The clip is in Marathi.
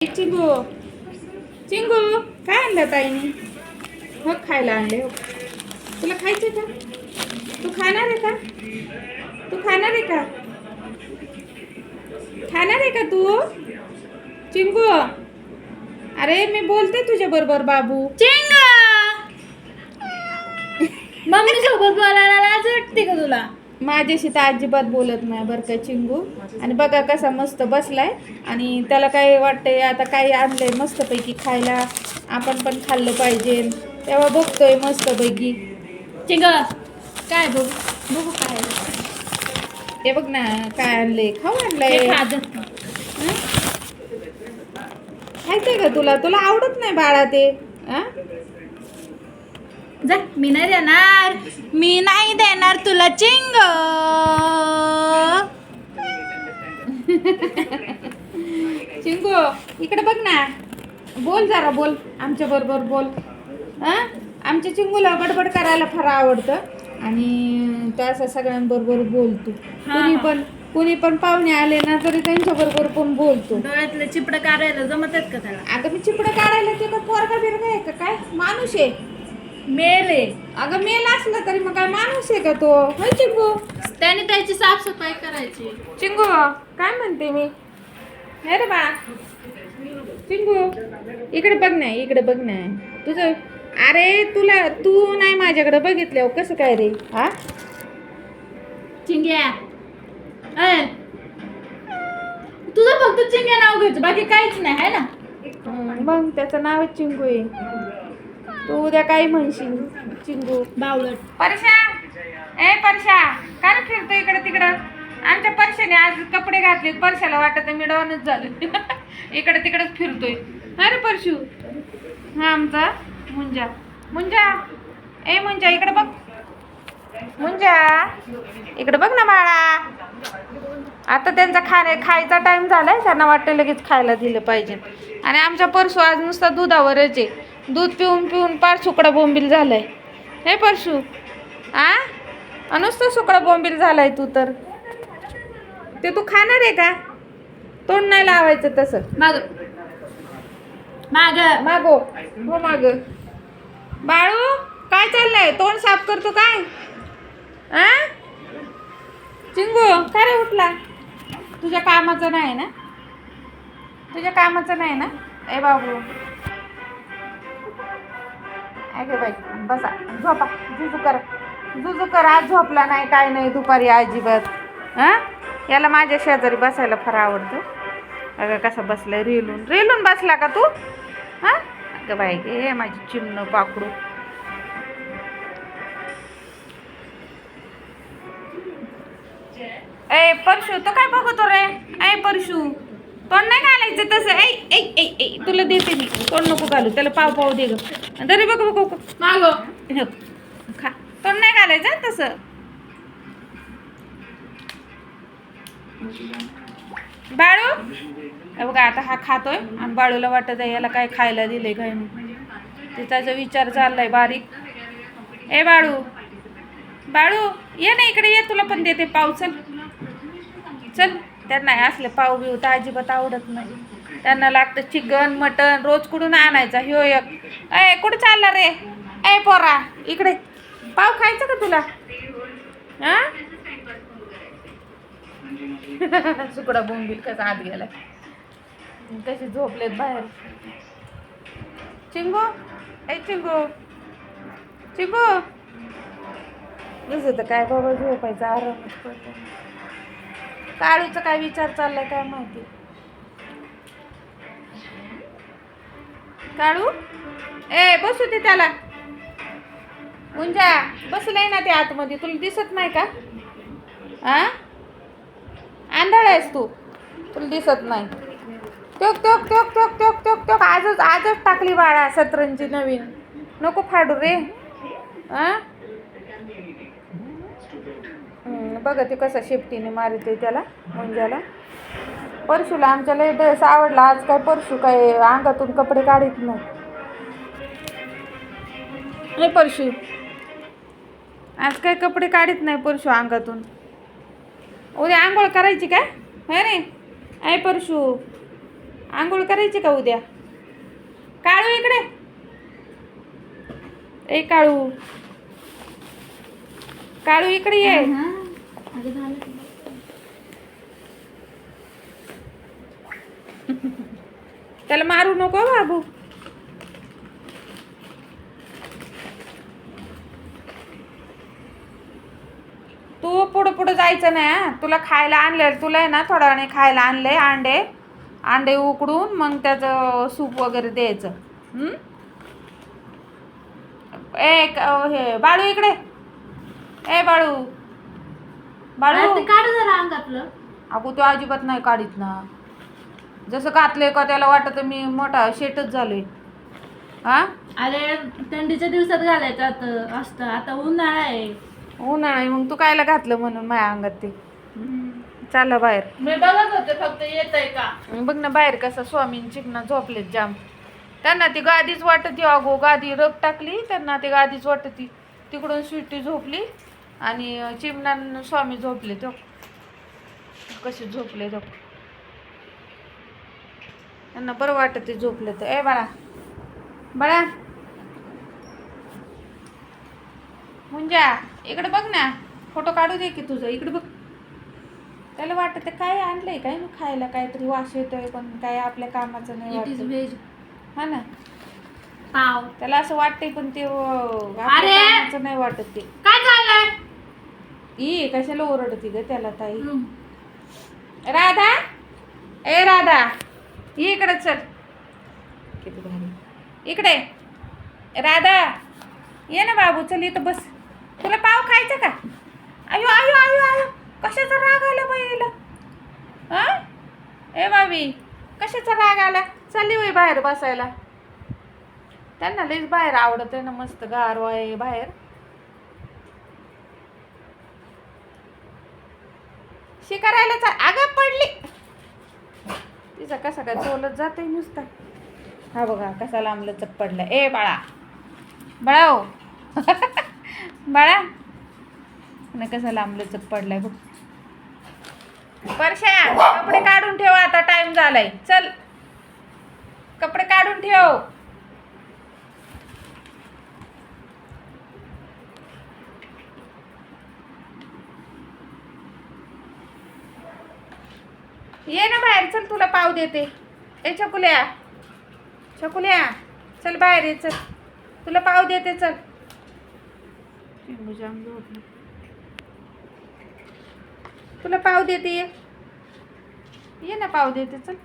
चिंगू. चिंगू काय आणलं ताईने? हो खायला आणले हो. तुला खायचे का? तू खाणार आहे का? तू खाणार आहे का? खाणार आहे का तू? चिंगू. अरे मी बोलते तुझ्या बरोबर बाबू. चिंग! मम्मी सोबत बोलायला लाज वाटते का तुला? माझ्याशी तर अजिबात बोलत नाही बरं का चिंगू. आणि बघा कसा मस्त बसलाय. आणि त्याला काय वाटतंय आता काही आणलंय मस्तपैकी खायला. आपण पण खाल्लं पाहिजे. तेव्हा बघतोय मस्तपैकी. चिंग काय बघू? बघू काय हे बघ ना काय आणलंय. खाऊ आणलंय? खायचंय का तुला? तुला आवडत नाही बाळा ते. हं? जा मी नाही देणार. मी नाही देणार तुला चिंग. चिंगू इकडे बघ ना. बोल जरा बोल. आमच्या बरोबर बोल. हा? आमच्या चिंगूला बडबड करायला फार आवडतं. आणि त्या असं सगळ्यांबरोबर बोलतो कुणी. पण कुणी पण पाहुणे आले ना तरी त्यांच्या बरोबर पण बोलतो डोळ्यातलं चिपड काढायला जमत आहेत का त्याला? अगं मी चिपडं काढायला ते का पोरगा बिरगा आहे का? काय? माणूस आहे. मेले. अगं मेल असला तरी मग काय माणूस आहे का तो? होय चिंगू? त्याने त्याची साफसफाई करायची. चिंगू काय म्हणते मी? हे रे बाळा चिंगू इकडे बघ ना इकडे बघ ना. तुझं अरे तुला तू नाही माझ्याकडे बघितल्यावर कसं काय रे? हा? चिंग्या. अय तुझं फक्त चिंग्या नाव घ्यायचं बाकी काहीच नाही आहे ना? हं, मग त्याचं नावच चिंगू आहे. तू उद्या काही म्हणशील? चिंगू. बावळट. परशा! ए परशा! काय फिरतो इकडे तिकडं? आमच्या परशाने आज कपडे घातले परशाला वाटत मी डाऊनच झालं इकडे तिकडेच फिरतोय. अरे परशू! हा आमचा मुंजा. मुंजा! ए मुंजा इकडे बघ. मुंजा! इकडे बघ ना बाळा. आता त्यांचा खाणे खायचा टाइम झालाय. त्यांना वाटतं लगेच खायला दिलं पाहिजे. आणि आमच्या परशू आज नुसता दुधावरच आहे. दूध पिऊन पिऊन पार सुकडा बोंबील झालाय. हे परशू आ? नुसतं सुकडा बोंबील झालाय तू तर. ते तू खाणार आहे का? तोंड नाही लावायचं तसं. माग. माग. मागो. हो माग. बाळू काय चाललंय? तोंड साफ करतो काय? आ? चिंगू काय रे उठला? तुझ्या कामाचं नाही ना? तुझ्या कामाचं नाही ना? ए बाबू. अगे बाई बसा. झोपा. जुजू कर. जुजू कर. आज झोपला नाही काय नाही दुपारी अजिबात. हां? याला माझ्या शेजारी बसायला फार आवडतं. अगं कसं बसलं रेलून. रेलून बसला का तू? हां? अगं बाई गे माझी चिमणं पाकडू. ए परशू तो काय बघतो रे? ए परशू तोंड नाही घालायचं तसं. ऐ ऐ ऐ ऐ तुला देते मी. तोंड नको घालू. त्याला पाव पाव दे ग. तरी बघ बघ माग. हे. खा. तोंड नाही घालायचं तसं. बाळू? बघा आता हा खातोय. आणि बाळूला वाटत आहे याला काय खायला दिलंय काय तिचा जो विचार चाललाय बारीक. ए बाळू. बाळू ये ना इकडे ये. तुला पण देते पाव चल त्यांना हे असले पाव बिव तर अजिबात आवडत नाही. त्यांना लागतं चिकन मटन रोज कुठून आणायचा? ह्यो एक. अय कुठं चालला रे? ए पोरा इकडे. पाव खायचं का तुला? हा? सुकडा बोंबील कसा आत गेला कशी झोपलेत बाहेर. चिंगू? ए चिंगू. चिंगू? तुझं तर काय बाबा झोपायचं आरामच पडतो काळूचा काय विचार चाललाय काय माहिती? काळू? ए बसू दे त्याला. मुंजा बसलाय ना ते आतमध्ये. तुला दिसत नाही का? आ? आंधळ आहेस तू. तुला दिसत नाही. टोक टोक टोक टोक टोक टोक टोक आजच आजच टाकली बाळा सतरंजी नवीन. नको फाडू रे. आ? बघा ते कसं शेपटीने मारते त्याला मुंज्याला. परशूला आमच्या लय ड्रेस आवडला आज काय परशू काय अंगातून कपडे काढत नाही. परशू आज काय कपडे काढत नाही परशू अंगातून. उद्या आंघोळ करायची काय? अरे ऐ परशू आंघोळ करायची का उद्या? काळू इकडे. ए काळू. काळू इकडे ये. अगं त्याला मारू नको हो बाबू. तू पुढं पुढं जायचं नाही तुला खायला आणले तुला आहे ना थोडा वेळाने खायला आणले अंडे. अंडे उकडून मग त्याचं सूप वगैरे द्यायचं. ए हे बाळू इकडे. ए बाळू. बाळू. ते काढ जरा अंगातलं. अगो तो अजिबात नाही काढीत ना. जसं घातलंय का त्याला वाटत मी मोठा शेटच झालोय हा अरे थंडीच्या दिवसात घालायचं आता असतं. आता उन्हाळा आहे. उन्हाळा आहे, मग तू कायला घातलं म्हणून माझ्या अंगात ते? चाललं बाहेर. मी बघत होते फक्त येत आहे का बघ ना बाहेर कसं स्वामीन चिकना झोपलेत जाम. त्यांना ती गादीच वाटत अगो. गादी रग टाकली त्यांना ती गादीच वाटत. तिकडून स्वीटी झोपली. आणि चिमणान स्वामी झोपले तो. कसे झोपले तो. त्यांना बरं वाटत ते झोपले तर. ए बाळा. बाळा. मुंजा इकडे बघ ना. फोटो काढू दे की तुझं. इकडे बघ. त्याला वाटत काय आणलंय काय? ना खायला काहीतरी वास येतोय पण काय आपल्या कामाचं नाही वाटत. व्हेज हा ना. पाव. त्याला असं वाटतंय पण ते नाही वाटत ते. काय झालंय? ई कशाला ओरडते ग त्याला ताई? राधा? ए राधा. ये इकडे चल. किती भारी. इकडे. राधा. ये ना बाबू चल इथं बस. तुला पाव खायचा का? आयो आयो आयो आयो कशाचा राग आला बाईला हा? ए बाबी कशाचा राग आला? चालली होय बाहेर बसायला. त्यांना लईच बाहेर आवडत आहे ना मस्त गारवा आहे बाहेर. शिकारायला चा अगं पडली. तिचा कसा काय चोलत जाते नुसता. हा बघा कसा लांबलं चप पडला ए बाळा. बाळा हो. बाळा. आणि कसा लांबलं लचक पडलाय बघ. परश्या कपडे काढून ठेव आता. टाइम झालाय. चल. कपडे काढून ठेव. ये ना बाहेर चल तुला पाव देते. ए छकुल्या. छकुल्या चल बाहेर ये चल. तुला पाव देते चल. तुला पाव देते ये. ये ना पाव देते चल.